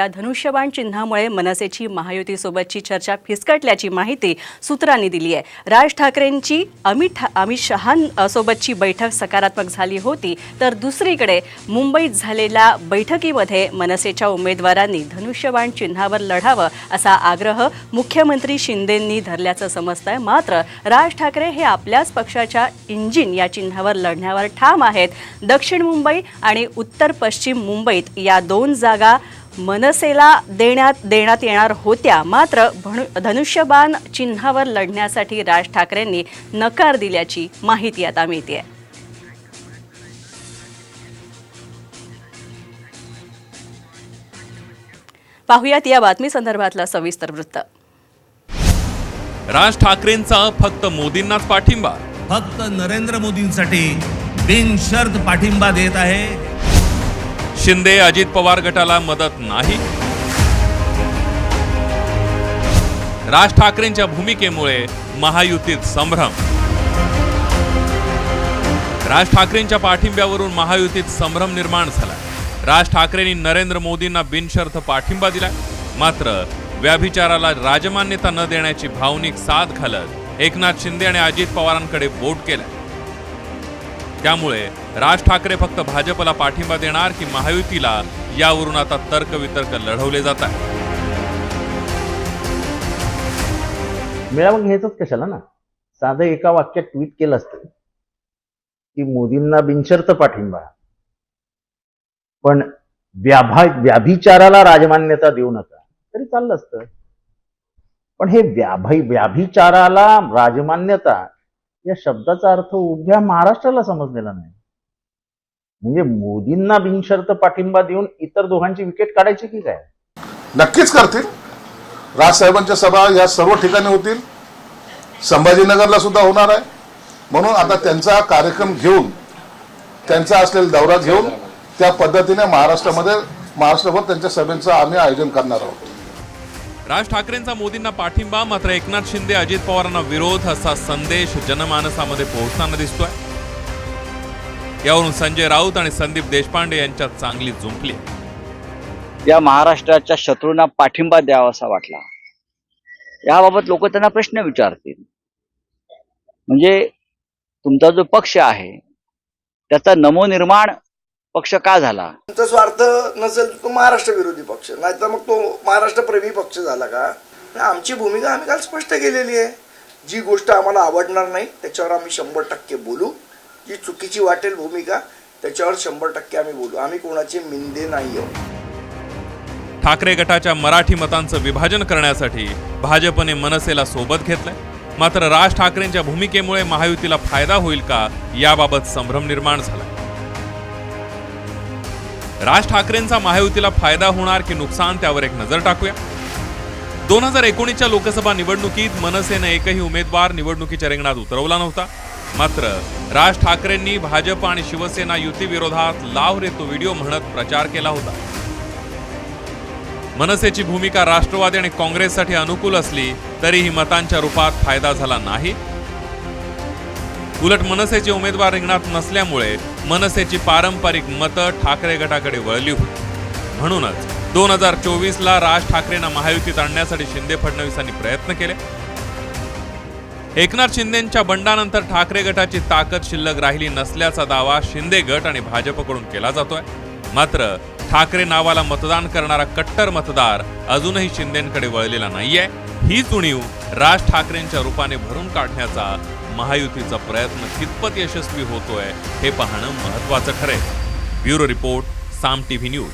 या धनुष्यबाण चिन्हामुळे मनसेची महायुतीसोबतची चर्चा फिसकटल्याची माहिती सूत्रांनी दिली आहे. राज ठाकरेंची अमित ठा- अमित शहांसोबतची बैठक सकारात्मक झाली होती तर दुसरीकडे मुंबईत झालेल्या बैठकीमध्ये मनसेच्या उमेदवारांनी धनुष्यबाण चिन्हावर लढावं असा आग्रह मुख्यमंत्री शिंदेंनी धरल्याचं समजतंय. मात्र राज ठाकरे हे आपल्याच पक्षाच्या इंजिन या चिन्हावर लढण्यावर ठाम आहेत. दक्षिण मुंबई आणि उत्तर पश्चिम मुंबईत या दोन जागा मनसेला देण्यात देण्यात येणार होत्या. मात्र भणु- धनुष्यबाण चिन्हावर लढण्यासाठी राज ठाकरेंनी नकार दिल्याची माहिती आता मिळते पाहुयात या बातमी संदर्भातला सविस्तर वृत्त. राज ठाकरेंचा फक्त मोदींनाच पाठिंबा. फक्त नरेंद्र मोदींसाठी बिनशर्त पाठिंबा देत आहे शिंदे अजित पवार गटाला मदत नाही. राज ठाकरेंच्या भूमिकेमुळे महायुतीत संभ्रम. राज ठाकरेंच्या पाठिंब्यावरून महायुतीत संभ्रम निर्माण झाला. राज ठाकरेंनी नरेंद्र मोदींना बिनशर्त पाठिंबा दिला. मात्र व्याभिचाराला राजमान्यता न देण्याची भावनिक साथ घालत एकनाथ शिंदे आणि अजित पवारांकडे बोट केलं. त्यामुळे राज ठाकरे फक्त भाजपला पाठिंबा देणार की महायुतीला यावरून आता तर्कवितर्क लढवले जात आहे? मेळावा घ्यायचंच कशाला ना? साधं एका वाक्यात ट्विट केलं असतं की मोदींना बिनशर्त पाठिंबा. पण व्याभा व्याभिचाराला राजमान्यता देऊ नका. तरी चाललं असतं. पण हे व्याभाई व्याभिचाराला राजमान्यता या शब्दाचा अर्थ उभ्या महाराष्ट्राला समजलेला नाही. म्हणजे मोदींना बिनशर्त पाठिंबा देऊन इतर दोघांची विकेट काढायची की काय? नक्कीच करतील. राजसाहेबांच्या सभा या सर्व ठिकाणी होतील. संभाजीनगरला सुद्धा होणार आहे. म्हणून आता त्यांचा कार्यक्रम घेऊन त्यांचा असलेला दौरा घेऊन त्या पद्धतीने महाराष्ट्रामध्ये महाराष्ट्रभर त्यांच्या सभेचं आम्ही आयोजन करणार आहोत. राज ठाकरेंचा मोदींना पाठिंबा मात्र एकनाथ शिंदे अजित पवारांना विरोध असा संदेश जनमानसामध्ये पोहोचताना दिसतोय. यावरून संजय राऊत आणि संदीप देशपांडे यांच्यात चांगली जुंपली. या महाराष्ट्राच्या शत्रूंना पाठिंबा द्यावा असा वाटला. याबाबत लोक त्यांना प्रश्न विचारतील. म्हणजे तुमचा जो पक्ष आहे त्याचा नमोनिर्माण पक्ष का झाला? तुमचा स्वार्थ नसेल तर तो महाराष्ट्र विरोधी पक्ष. नाही तर मग तो महाराष्ट्र प्रेमी पक्ष झाला का? आणि आमची भूमिका आम्ही काल स्पष्ट केलेली आहे. जी गोष्ट आम्हाला आवडणार नाही त्याच्यावर आम्ही शंभर टक्के बोलू. ती चुकीची वाटेल भूमिका त्याच्यावर शंभर टक्के आम्ही बोलू. आम्ही कोणाचे मिंदे नाही आहोत. ठाकरे गटाच्या मराठी मतांचं विभाजन करण्यासाठी भाजपने मनसेला सोबत घेतलंय. मात्र राज ठाकरेंच्या भूमिकेमुळे महायुतीला फायदा होईल का याबाबत संभ्रम निर्माण झाला राज ठाकरेंचा महायुतीला फायदा होणार की नुकसान त्यावर एक नजर टाकूया. दोन हजार एकोणीसच्या लोकसभा निवडणुकीत मनसेनं एकही उमेदवार निवडणुकीच्या रिंगणात उतरवला नव्हता. मात्र राज ठाकरेंनी भाजप आणि शिवसेना युतीविरोधात लाव रे तो व्हिडिओ म्हणत प्रचार केला होता. मनसेची भूमिका राष्ट्रवादी आणि काँग्रेससाठी अनुकूल असली तरीही मतांच्या रूपात फायदा झाला नाही. उलट मनसेचे उमेदवार रिंगणात नसल्यामुळे मनसेची पारंपरिक मतं ठाकरे गटाकडे वळली होती. म्हणूनच दोन हजार चोवीसला राज ठाकरेंना महायुतीत आणण्यासाठी शिंदे फडणवीसांनी प्रयत्न केले. एकनाथ शिंदेंच्या बंडानंतर ठाकरे गटाची ताकद शिल्लक राहिली नसल्याचा दावा शिंदे गट आणि भाजपकडून केला जातोय. मात्र ठाकरे नावाला मतदान करणारा कट्टर मतदार अजूनही शिंदेकडे वळलेला नाहीये. ही उणीव राज ठाकरेंच्या रूपाने भरून काढण्याचा महायुतीचा प्रयत्न कितपत यशस्वी होतोय हे पाहणं महत्वाचं ठरेल. Bureau report Saam TV news.